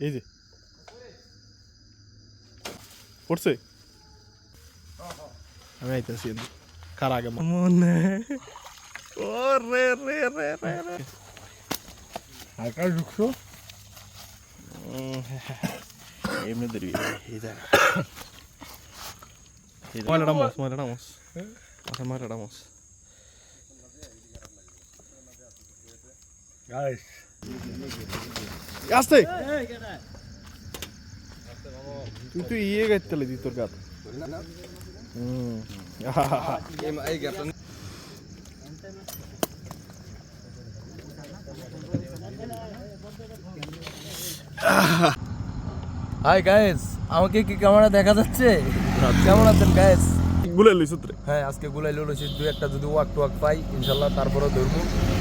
এই যে পড়ছে আমি আইতেছি কার আগে মনে ও রে রে রে রে রে হালকা ঢুকছো এমনি দেরি এই জায়গা ময়লাটা মস ময়লাটা মস আচ্ছা ময়লাটা মস গাইস আসতে। তুই তুই ইয়ে গাইতে দি তোর হুম। হাই গাইস আমাকে কি ক্যামেরা দেখা যাচ্ছে? কেমন আছেন গাইস গুলে লইছ তোরে। হ্যাঁ আজকে গুলাই লড়েছি দু একটা যদি ওয়াক টোয়াক পাই ইনশাল্লাহ তারপরেও ধরবো।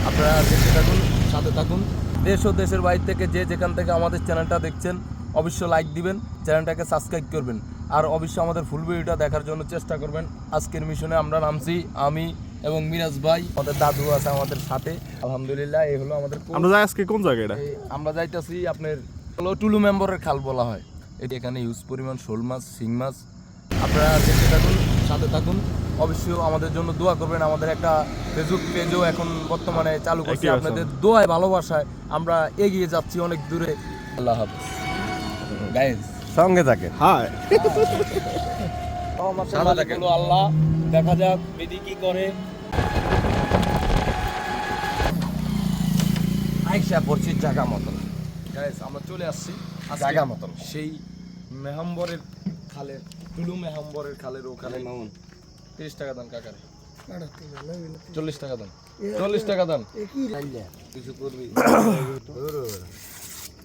আপনারা দেখতে থাকুন সাথে থাকুন। দেশ ও দেশের বাইরে থেকে যে যেখান থেকে আমাদের চ্যানেলটা দেখছেন অবশ্যই লাইক দিবেন চ্যানেলটাকে সাবস্ক্রাইব করবেন। আর অবশ্যই আমাদের ফুল ভিডিওটা দেখার জন্য চেষ্টা করবেন। আজকের মিশনে আমরা নামছি আমি এবং মিরাজ ভাই আমাদের দাদু আছে আমাদের সাথে। আলহামদুলিল্লাহ এই হলো আমাদের আমরা যাই আজকে কোন জায়গা এটা? আমরা যাইতাছি আপনার হলো টুলু মেম্বরের খাল বলা হয়। এটি এখানে ইউজ পরিমাণ শোল মাছ শিং মাছ। আপনারা দেখতে থাকুন সাথে থাকুন। অবশ্যই আমাদের জন্য দোয়া করবেন। আমাদের একটা ফেসবুক পেজও এখন বর্তমানে চালু করছি। আপনাদের দোয়ায় ভালোবাসায় আমরা এগিয়ে যাচ্ছি অনেক দূরে। আল্লাহ হাফেজ। গাইজ সঙ্গে থাকে দেখেন আল্লাহ দেখা যাক বিধি কি করে। আইসা পড়ছি জায়গা মতন। গাইজ আমরা চলে আসছি জায়গা মতন। সেই মেহাম্বরের খালের টুলু মেহাম্বরের খালের ওখানে। মামুন তিরিশ টাকা দাম কাকারে। চল্লিশ টাকা দাম। চল্লিশ টাকা দাম। কিছু করবি?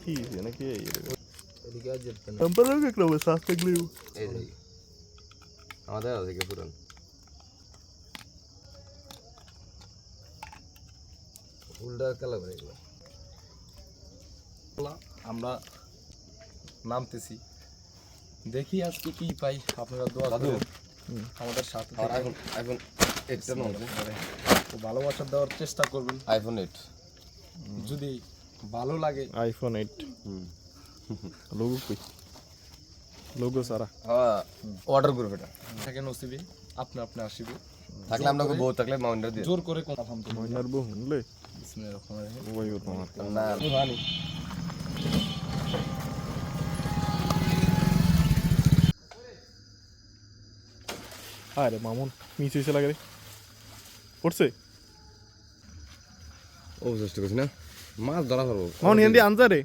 কি নাকি আমাদের পুরান উল্টা কালা করে এগুলো। আমরা নামতেছি। দেখি আজকে কি পাই আপনারা দোয়া আমাদের সাথে। আইফোন আইফোন এইটটা তো ভালোবাসা দেওয়ার চেষ্টা করবেন। আইফোন এইট যদি ভালো লাগে। আইফোন 8 লোগো কই? লোগো সারা। হ্যাঁ অর্ডার করবে এটা। থাকে নসিবে আপনি আপনি আসিবে। থাকলে আমরা বউ থাকলে মাউন্টার দিয়ে জোর করে কোন আলহামদুলিল্লাহ মইনার বউ হুনলে? বিসমিল্লাহির রহমানির রহিম। না। আরে মামুন মিস হইছে লাগে রে। পড়ছে? ও চেষ্টা করছি না। মাছ ধরা পারব মামুন এন্দি আনজা রে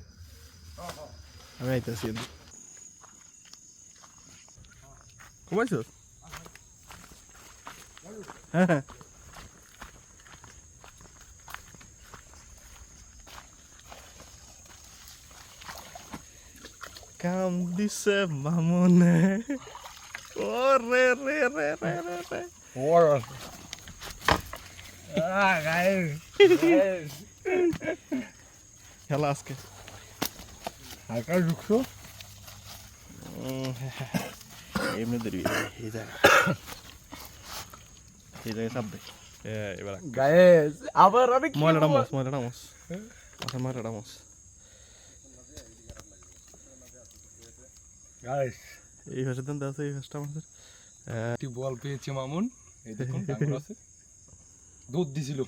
আমি আইতাছি এন্দি ঘুমাইছ? হ্যাঁ। কাম দিছে মামুনে। ও রে রে রে রে রে রে খেলা আজকে হালকা ঢুকছো এমনি দেরি এই জায়গা এই জায়গায় চাপ দে এবার গায়েস আবার আমি কি ময়লাটা? মস ময়লাটা মস আচ্ছা ময়লাটা মস গাইস এই ভাষা দেন আছে এই ভাষাটা আমাদের। একটি বল পেয়েছে মামুন। এই দেখুন ডাঙ্গর আছে। দুধ দিছিল।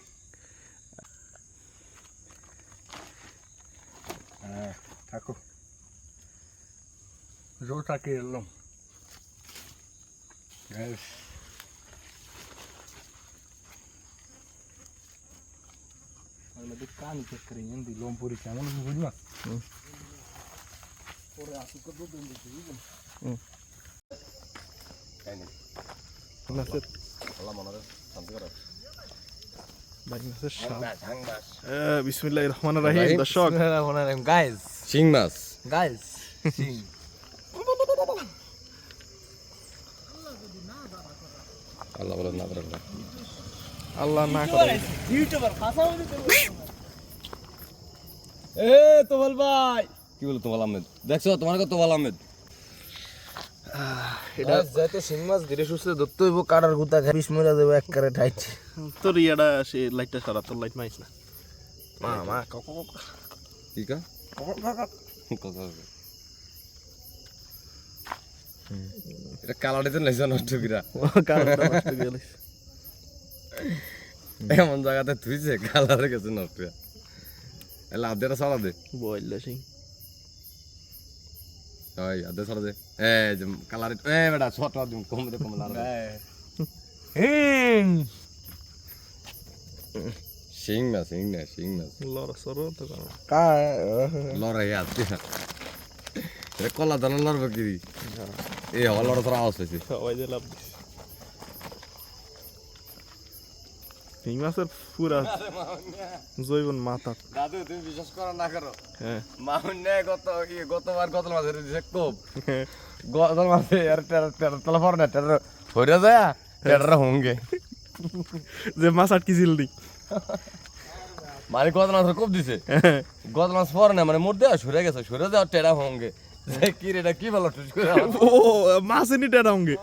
হ্যাঁ থাকো। জোরটাকে এলাম গাইস আমাদের কান চেক করে এনে লোম পরি কেমন বুঝি না নাসের আল্লাহ মনে শান্তি করো ভাই নাসের শাহ দর্শক গাইস শিং মাছ গাইস সিং আল্লাহ বলে না করে আল্লাহ না করে এ তোমল ভাই কি বলো তোমাল আহমেদ দেখছ তোমার কত তোমাল আহমেদ এটা যাইতে সিং মাছ ধীরে সুস্থে ধরতে হইব কাটার গুতা খাই বিষ মরে দেবো এক কারে ঠাইট তোর ইয়াটা সে লাইটটা সারা তোর লাইট মাইস না। মা মা কক কক কি কা। কথা। এটা কালারটা তো নাইছে নষ্ট কিরা কারণটা নষ্ট গেলে এমন জায়গাতে থুইছে কালারে গেছে নষ্ট লাভ দিয়ে সারা দে। বললে সেই ওই আদে সারা দে। এ যে কালারে এ বেটা ছোট দিম কম kom কম লার সিং না সিং না সিং না। লড়া সরো তো কারণ লড়াই আছে। এটা কলা দানা লড়বে কি? এ হল লড়া সারা আওয়াজ হয়েছে সবাই যে লাভ দিছে। মাছের পুরা জৈবন মাথা দাদু তুমি বিশ্বাস করো না করো গত গতবার গত মাসের দিছে কোপ গত মাসে আর তেরো তেরো তলা পর না হইরা যায় হোঙ্গে যে মাছ আটকি ছিল নি মানে গত মাসের কোপ দিছে গত মাস পর না মানে মোর দেওয়া সরে গেছে সরে দেওয়া টেরা হোঙ্গে কি রে এটা কি ও মাছ এনি টেরা হঙ্গে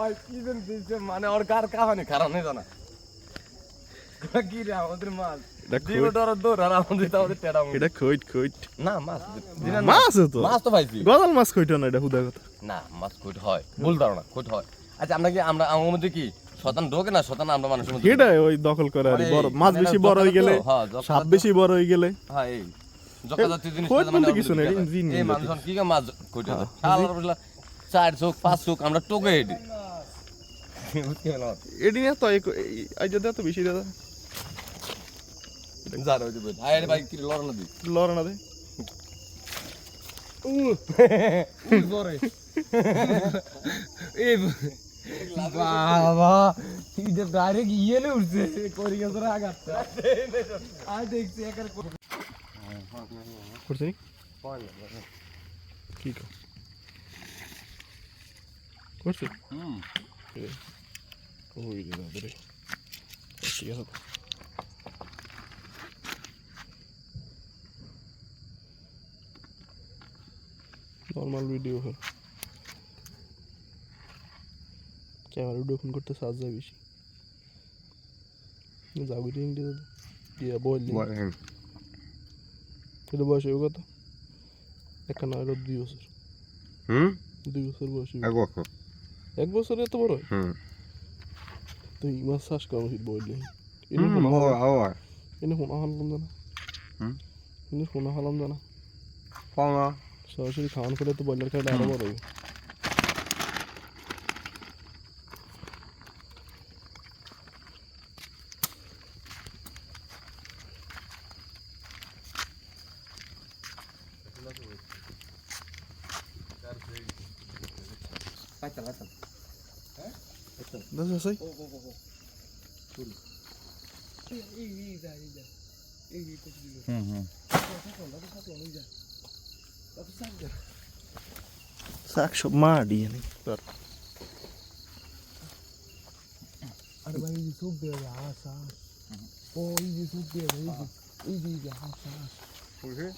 ওই কি দিন দিছে মানে ওর কার কাহানি জানা কি রে আমাদের মাছ? এটা খইট খইট না মাছ মাছ তো। মাছ তো পাইছি। গজাল মাছ খইট না এটা হুদা কথা। না মাছ কুট হয়। ভুল ধারণা কুট হয়। আচ্ছা আমরা কি আমরা আমার মধ্যে কি শতান ঢোকে না শতান আমরা মানুষের মধ্যে এটা ওই দখল করে আর মানে বড় মাছ মানে বেশি বড় হয়ে গেলে তো? হ্যাঁ, জকাদার সাপ বেশি বড় হয়ে গেলে। হ্যাঁ এই জকাজাতি জিনিস খোঁজ কিছু নেই, এই জাতীয়। কি মাছ কুট শালার চার চোখ পাঁচ চোখ আমরা টোকে হেডি বুঝতে পেলাম এডি না তো আই যদি এত বেশি দাদা। যা রে ওই যে আরে ভাই কি লড়না দি। লড় না দে পরে এই বাবা এটা ডাইরেক্ট ইয়েলে উঠছে করি গেছে আঘাত আই দেখছি একার করছিনি কি কো করছিস হুম। রে ঠিক আছে তো। নর্মাল ভিডিও হয় ক্যামেরা ভিডিও ফোন করতে সাজ যায় বেশি। যাবি রিং দিয়ে দিয়ে বল এটা বয়স হবে কত? নয় এটা দুই বছর। হুম? দুই বছর বয়স। এক বছর। এক বছর এত বড় হয়? হুম তুই মাছ চাষ করা উচিত বললে হুম আবার এনে শোনা হালাম জানা হুম? এনে শোনা হালাম জানা পাওনা সরাসরি খাওয়ান করে তো ব্রয়লার খাইলে আরও বড় হবে দাদা আছে হুম হুম শাক সব মাডি এনে তোর আরে ভাই এই যে চোখ দিয়ে যে হাঁস হাঁস ও এই যে চোখ দিয়ে যে এই যে এই যে এই যে হাঁস হাঁস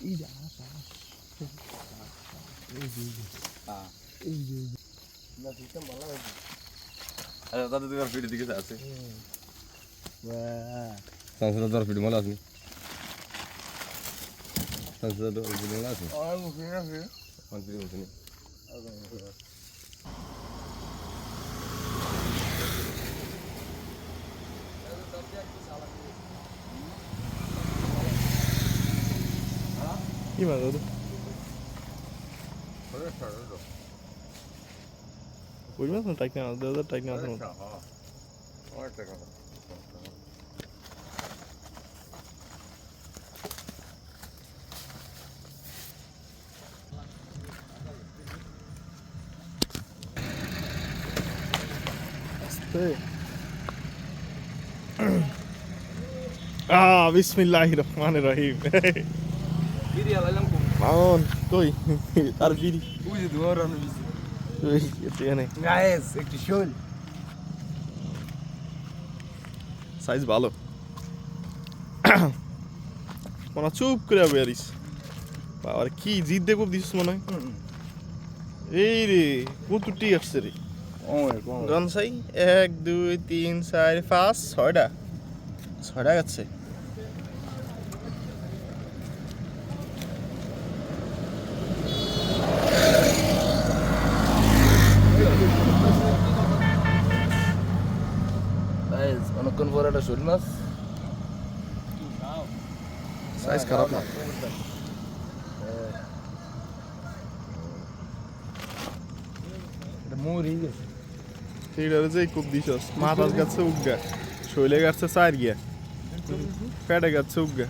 এই যে হাঁস হাঁস এই যে এই যে এই যে এই যে আচ্ছা দাদা তোমার পিঠে দিকে আছে সংসদা তোর পিঠে মনে আসনি সংসদা তোর পিঠে মনে আছে আমার পিঠে বলছি কি মাছ দাদা ওই মাছ না টাইক না দাদা টাইক না আছে আস্তে আহ বিসমিল্লাহির রহমানির রহিম বিড়ি আলাইলাম কম মামন কই আর গায়েস একটু শোল সাইজ ভালো। মনে চুপ করে বেরিস বাবার কি জিদ দেখব দিস মনে হয়? এই রে কতটি আসছে রে। গন সাই এক দুই তিন চার পাঁচ ছয়টা। ছয়টা গেছে ওটা শোল মাছ সাইজ খারাপ না এটা মরি গেছে সেইটারে যে খুব দিছস মাথাস গাছে উগা শৈলে গাছে চার গিয়া পেটে গাছে উগা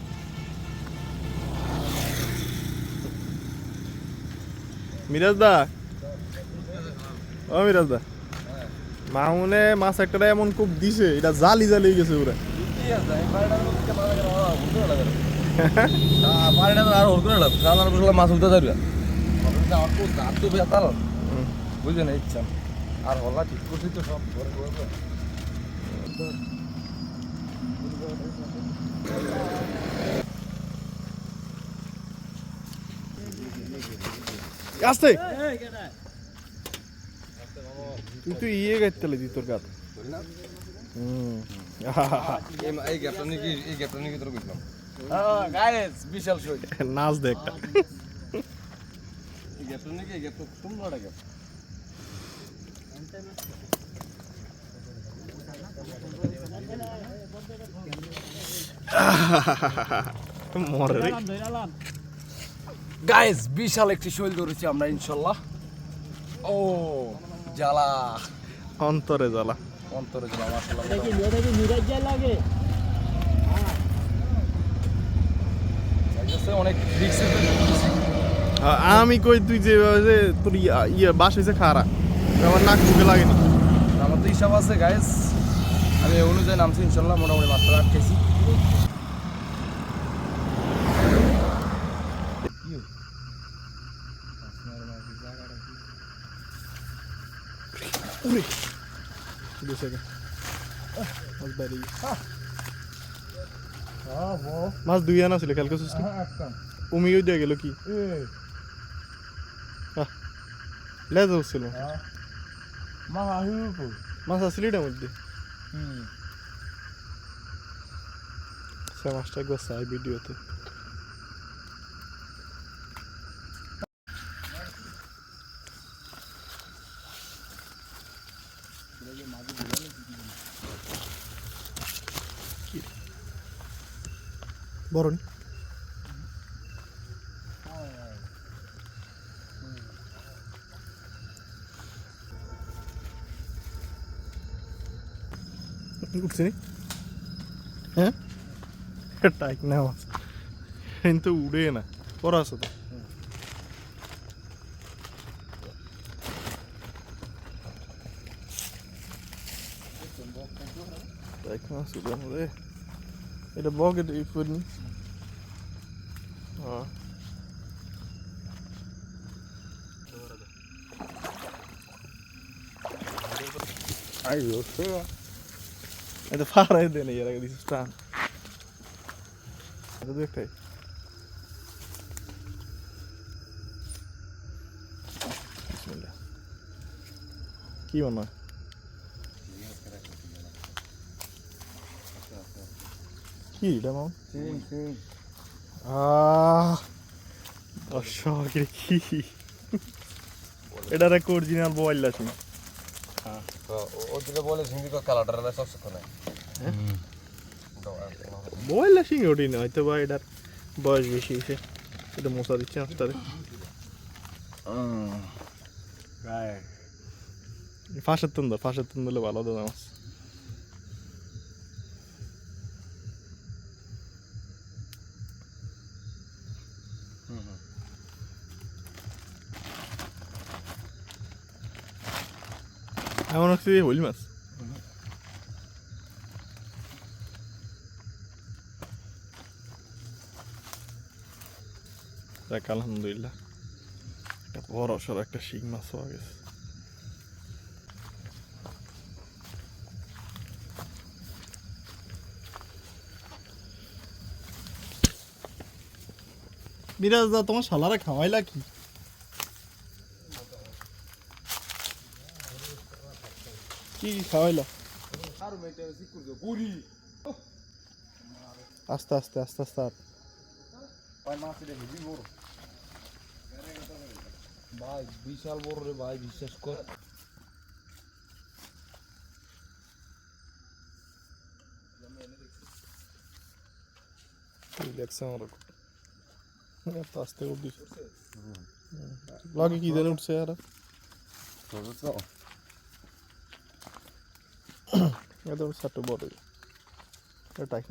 মিরাজ দা ও মিরাজ দা মামুনে মাছ একটা এমন খুব দিছে এটা জালি জালি গেছে ওর মাছ উঠতে যাবে না ইচ্ছা আর হলা ঠিক করছি তো সব আসতে তুই তো ইয়ে গাইতে দি তোর গাত নাচ দে একটা মরে গাইস বিশাল একটি শৈল ধরেছি আমরা ইনশাল্লাহ। ও জ্বালা। অন্তরে জ্বালা। অন্তরে জ্বালা মাসাল্লাহ অনেক রিক্সের আমি কই তুই যে যে তোর ইয়া- ইয়ে বাস হয়েছে খারা আমার নাক মুখে লাগেনি। আমার তো হিসাব আছে গাইস আমি অনুযায়ী নামছি ইনশাল্লাহ মোটামুটি মাত্র আটকেছি। দুশো মাছ বাইরে মাছ দুই আনা ছিল কালকে সুস্থ উমিও দিয়ে গেল কি লেজ হচ্ছিল মাছ আসছিল এটার মধ্যে সে মাছটা একবার চাই ভিডিওতে বরণ উঠছে নি হ্যাঁ টাইক না মাছ কিন্তু উড়ে না পড়া আছে তো টাইক মাছ উড়ে না রে এটা বকেট এই ফুডনি হ্যাঁ এটা ফারাই দেনে এর আগে দিছিস টান এটা দু একটাই বিসমিল্লাহ। কি মনে হয় কি এটা মাম দর্শক এটা কি? এটা একটা অরিজিনাল বয়েল আছে। ও যেটা বলে হিন্দি কালারটা সব সুখ নাই বয়েল সিং ওটি না হয়তো বা এটার বয়স বেশি হয়েছে। এটা মশা দিচ্ছে আস্তারে ফাঁসের তুন দাও ফাঁসের তুন ভালো দাদা মাছ এমন হচ্ছে হইল মাছ দেখ আলহামদুলিল্লাহ একটা বড় সড় একটা শিং মাছ পাওয়া গেছে মিরাজ দা তোমার শালারা খাওয়াইলা কি কি কি খাওয়াইলা আস্তে আস্তে আস্তে আস্তে আর। ভাই বিশাল বড় রে ভাই বিশ্বাস কর দেখছে আমার এত আস্তে কোপ দিছে লাগে কি জানি উঠছে আর এত সাতটা বড় এটা টাইক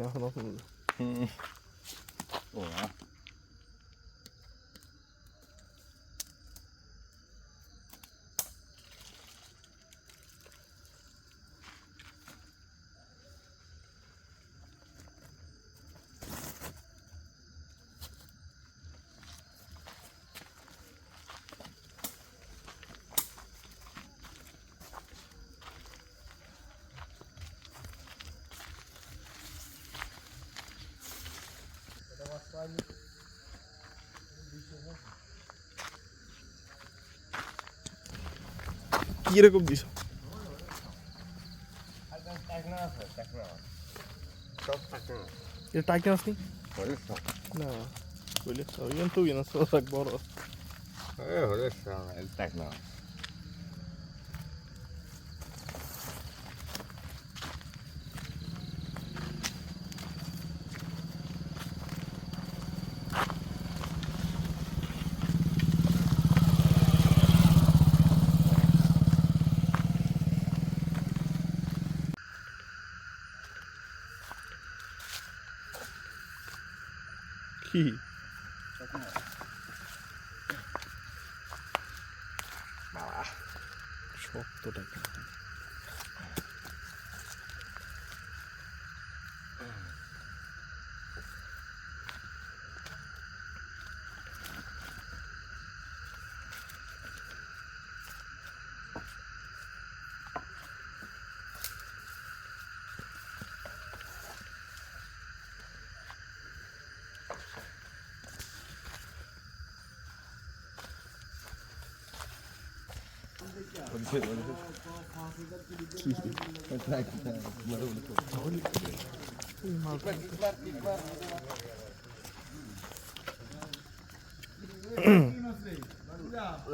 না এখনও শুনলো কি রকম দিছ এটা টাইক না আসনি না কইলে সবিয়ান তো বিনা সব বড় কি শক্ত টাইক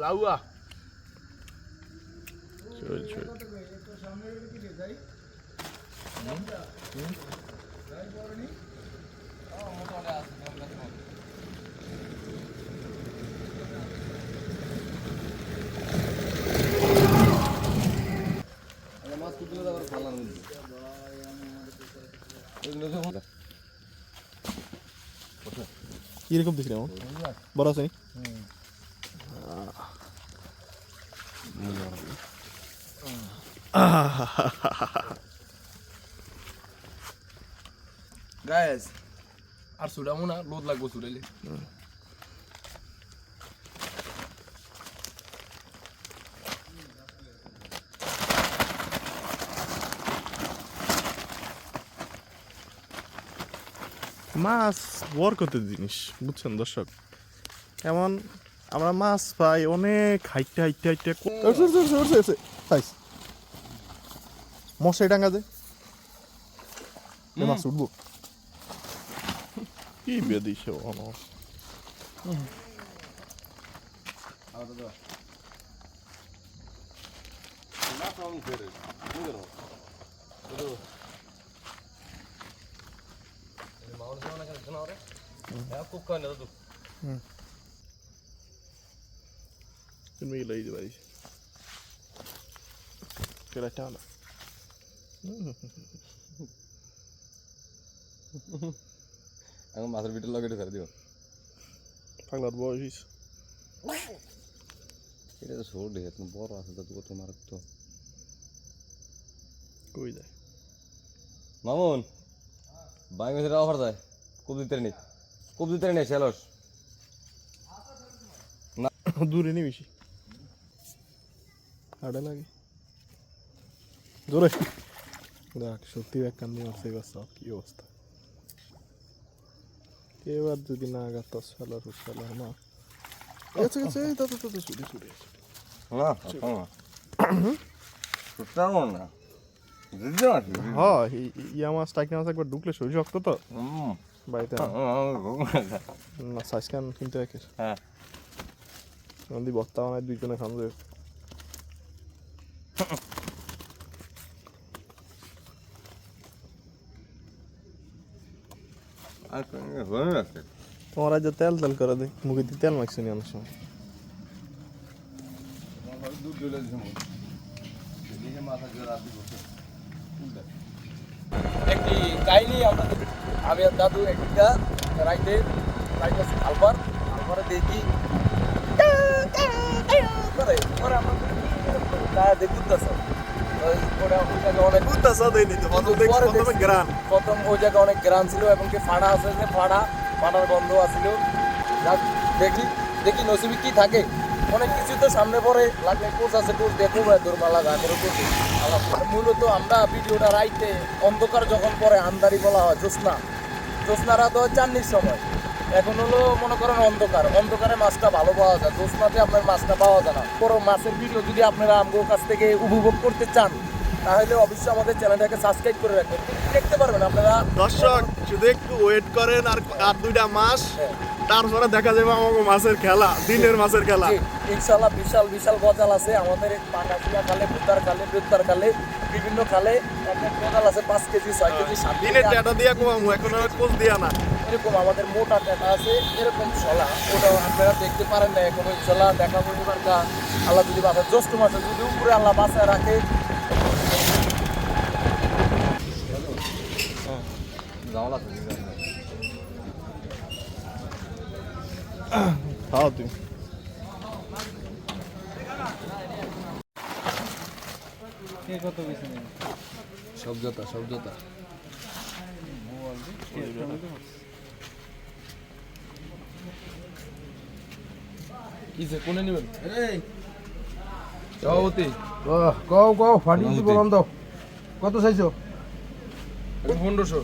লাউয়া চল চল মাছ কুটলে আবার ফালার মধ্যে কি রকম দিছিলাম বড় আছে? গায়েস আর সুডামো না লোদ লাগবো সুডাইলে। মাছ বরকতের জিনিস বুঝছেন দর্শক? এমন আমরা মাছ পাই অনেক হাইটে হাইটে হাইটে মশাই ডাঙ্গা দে এ মাছ উঠবো। কি বেদি সে অনস তুমি গেলে দিতে পারিস কেলা টানা এখন মাছের ভিতরে লগে ছেড়ে দিও পাগলার বয়স এটা তো ছোট হে তুমি বড় আছে তো কত মারক তো কই যায় মামুন বাই মেসের অফার যায় খুব নেই দিতে নেই সেলস দূরে নেই বেশি। আড়ে লাগে। জোরে দেখ সত্যি এক মারছে এবার সব কি অবস্থা। এবার যদি না গাত সালার সালার না আচ্ছা আচ্ছা এই তো তো তো ছুটি ছুটি না না। না না হ্যাঁ। ইয়া মাছ একবার ঢুকলে শরীর শক্ত তো। হুম। বাড়িতে না সাইজ কান কিনতে একে হ্যাঁ। নদী বত্তা বানায় দুইজনে খান যে তোমার আজ তেল তেল করে দে মুখে দিয়ে তেল মাখছে অনেক সময়। একটি কাহিনী আমরা দেখি। আমি আর দাদু একটা রাইতে রাইতে আলবার আলবারে দেখি করে পরে আমরা গায়ে দেখি ঘুরতেছে পরে পরে প্রথম ওই জায়গায় অনেক গ্রাম ছিল এবং কি ফাড়া আছে যে ফাড়া ফাড়ার গন্ধ আছিল দেখি দেখি নসিবি কি থাকে। অনেক কিছু তো সামনে পড়ে লাগলে কোর্স আছে কোর্স দেখো দুর্মালা গা করে করছি মূলত আমরা ভিডিওটা রাইতে অন্ধকার যখন পরে আন্দারি বলা হয় জ্যোৎস্না। জ্যোৎস্না রাত হয় চান্নির সময়। এখন হলো মনে করেন অন্ধকার। অন্ধকারে মাছটা ভালো পাওয়া যায়। জ্যোৎস্নাতে আপনার মাছটা পাওয়া যায় না। বড় মাছের ভিডিও যদি আপনারা আমগো কাছ থেকে উপভোগ করতে চান তাহলে অবশ্যই আমাদের চ্যানেলটাকে সাবস্ক্রাইব করে রাখবেন। দেখতে পারবেন আপনারা দর্শক শুধু একটু ওয়েট করেন আর আর দুইটা মাস হ্যাঁ। তারপরে দেখা যাবে আমাকে মাছের খেলা দিনের মাছের খেলা। ইনশাল্লাহ বিশাল বিশাল গজাল আছে। আমাদের পাঙ্গাসিয়া খালে ভুতার খালে বৃত্তার খালে বিভিন্ন খালে একটা এক গজাল আছে পাঁচ কেজি ছয় কেজি সাত দিনের টেটা দিয়া কমামু এখন আর কোচ দিয়া না। এরকম আমাদের মোটা টেটা আছে এরকম ছলা ওটা আপনারা দেখতে পারেন না এখন ওই ছলা দেখাবো এবার গা আল্লাহ যদি বাসায় জ্যৈষ্ঠ মাসে যদি উপরে আল্লাহ বাসায় রাখে খাও তুমি শব্দতা শব্দতা কিসে কোনে নেবেন সভাপতি কও কও ফাটি দিব কত চাইছো পনেরোশো।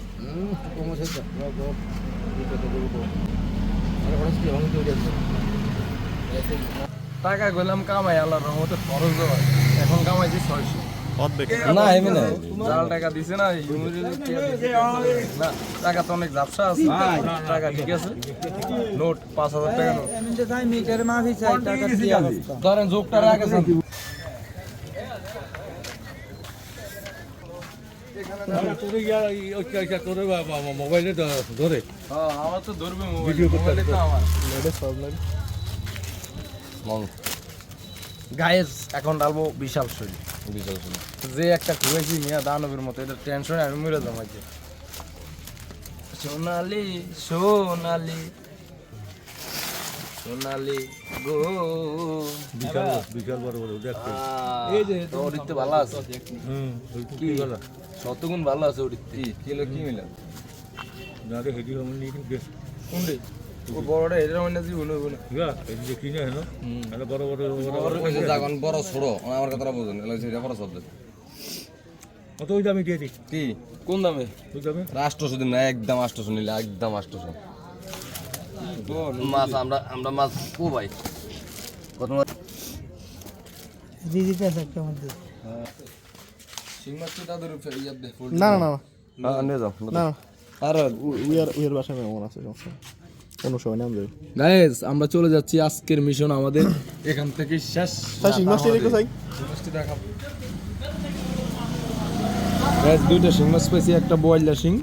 টাকা গেলাম কামাই আল্লাহর রহমতে খরচ হয়। এখন কামাইছি ছয়শো। না এমনি না জাল টাকা দিছে না না টাকা তো অনেক ব্যবসা আছে। টাকা ঠিক আছে। নোট পাঁচ হাজার টাকা নোট। ধরেন যোগটা রাখেছেন। মোবাইলে ধরে আমার তো ধরবে মোবাইলে তো আমার গায়েস এখন ডালবো বিশাল শরীর। বিশাল ছিল যে একটা খুঁজেছি মিয়া দানবের মতো এটা টেনশনে আমি মরে যাব সোনালি সোনালি সোনালি গো। বিশাল বিশাল বড় বড় দেখতে এই যে ওদিকতে ভালো আছে? কি? শতগুণ ভালো আছে ওদিকতে কিলো কি মিলে? না রে হেডি হম নি বেশ কোনটি? ও বড়টা এটা মানে জীবন হইব না ইয়া এই যে কিনে হলো? আরে বড় বড় বড় বড়। কইছে জাগন বড় ছোট। আমার কথাটা বুঝুন এলা সেটা বড় শব্দ। কত ওই দামে দিয়ে দি কি? কোন দামে? ওই দামে? রাষ্ট্র শুধু না একদম আষ্টশো নিলে একদম আষ্টশো মাছ আমরা আমরা মাছ কো ভাই। কত মাছ? শিং মাছ তো তাদের ইয়াদ দে ফুল না না না নিয়ে যাও না আর উইয়ার উইয়ার বাসায় মেমন আছে সমস্যা কোনো সময় নাম দেবে গাইস আমরা চলে যাচ্ছি আজকের মিশন আমাদের। এখান থেকে শেষ শিং মাছটি রেখে চাই মাছটি দেখাবো গাইস দুইটা শিং মাছ পেয়েছি একটা বয়লা শিং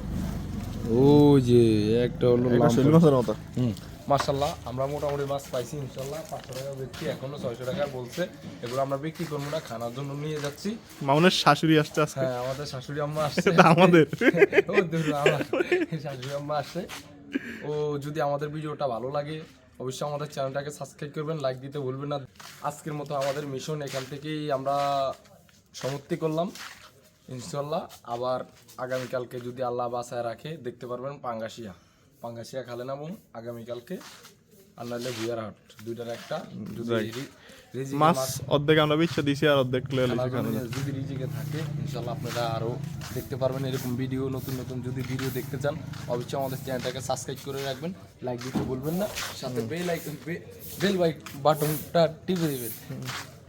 ও যে একটা হলো মাছের মতো। হুম। মাশাল্লাহ আমরা মোটামুটি মাছ পাইছি ইনশাল্লাহ পাঁচশো টাকা বিক্রি এখনও ছয়শো টাকা বলছে। এগুলো আমরা বিক্রি করব না খানার জন্য নিয়ে যাচ্ছি। মামুনের শাশুড়ি আসছে আজকে। হ্যাঁ আমাদের শাশুড়ি আম্মা আসছে। আমাদের। শাশুড়ি আম্মা আসছে। ও যদি আমাদের ভিডিওটা ভালো লাগে অবশ্যই আমাদের চ্যানেলটাকে সাবস্ক্রাইব করবেন লাইক দিতে ভুলবেন না। আজকের মতো আমাদের মিশন এখান থেকেই আমরা সমাপ্তি করলাম। ইনশাল্লাহ আবার আগামীকালকে যদি আল্লাহ বাসায় রাখে দেখতে পারবেন পাঙ্গাসিয়া। পাঙ্গাসিয়া খালে নামুন আগামীকালকে। আর নাহলে ভুয়ারহাট দুইটার একটা মাছ অর্ধেক আমরা বিচ্ছা দিছি আর অর্ধেক যদি রিজিকে থাকে ইনশাল্লাহ আপনারা আরও দেখতে পারবেন এরকম ভিডিও নতুন নতুন যদি ভিডিও দেখতে চান অবশ্যই আমাদের চ্যানেলটাকে সাবস্ক্রাইব করে রাখবেন। লাইক দিতে ভুলবেন না। সাথে বেল আইকন বেল বাইক বাটনটা টিপে দেবেন।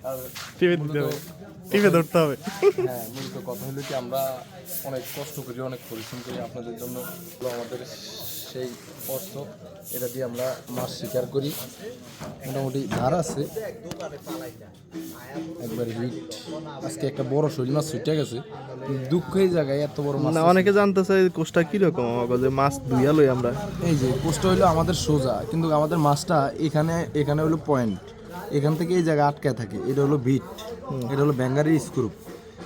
আর টিভি দিতে হবে। টিভি ধরতে হবে। হ্যাঁ মূলত কথা হলো কি আমরা অনেক কষ্ট করি অনেক পরিশ্রম করি আপনাদের জন্য আমাদের সেই অস্ত্র এটা দিয়ে আমরা মাছ শিকার করি। মোটামুটি ধার আছে। একবার হিট। আজকে একটা বড় শৈল মাছ ছুটে গেছে। দুঃখ এই জায়গায় এত বড় মাছ না অনেকে জানতে চাই কোষটা কীরকম? যে মাছ দুইয়া লই আমরা। এই যে পোস্টটা হইল আমাদের সোজা। কিন্তু আমাদের মাছটা এখানে এখানে হলো পয়েন্ট এখান থেকে এই জায়গায় আটকায় থাকে। এটা হলো বিট এটা হলো ব্যাঙ্গারি স্ক্রুপ।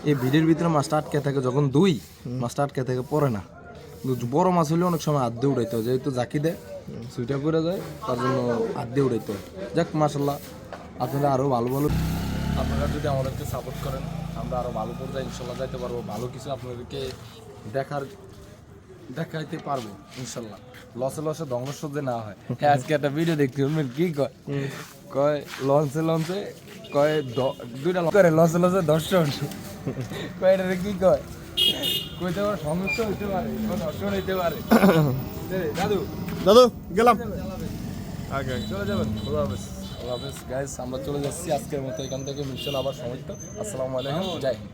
এই ভিড়ের ভিতরে মাছটা আটকে থাকে। যখন দুই মাছটা আটকে থাকে পরে না। বড় মাছ হলে অনেক সময় হাত দিয়ে উড়াইতে হয় যেহেতু জাকি দেয় সুইটা করে যায় তার জন্য হাত দিয়ে উড়াইতে হয়। যাক মাসাল্লাহ আপনারা আরও ভালো ভালো আপনারা যদি আমাদেরকে সাপোর্ট করেন আমরা আরও ভালো পর্যায়ে ইনশাল্লাহ যাইতে পারব ভালো কিছু আপনাদেরকে দেখার দেখাইতে পারব ইনশাল্লাহ লসে লসে ধ্বংস যে না হয়। হ্যাঁ, আজকে একটা ভিডিও দেখতে শুনবেন কি কয়? কয় লঞ্চে লঞ্চে কয় দুইটা লঞ্চ করে লসে দর্শন। কয় এটা কি কয়? কইতে পারে হইতে পারে দর্শন হইতে পারে। দাদু। দাদু গেলাম। আগে। চলে যাবেন। খোদা হাফেজ খোদা হাফেজ। গাইস আমরা চলে যাচ্ছি আজকের মতো। এখান থেকে মিশন আবার সময় তো আসসালামু আলাইকুম। জয় হিন্দ।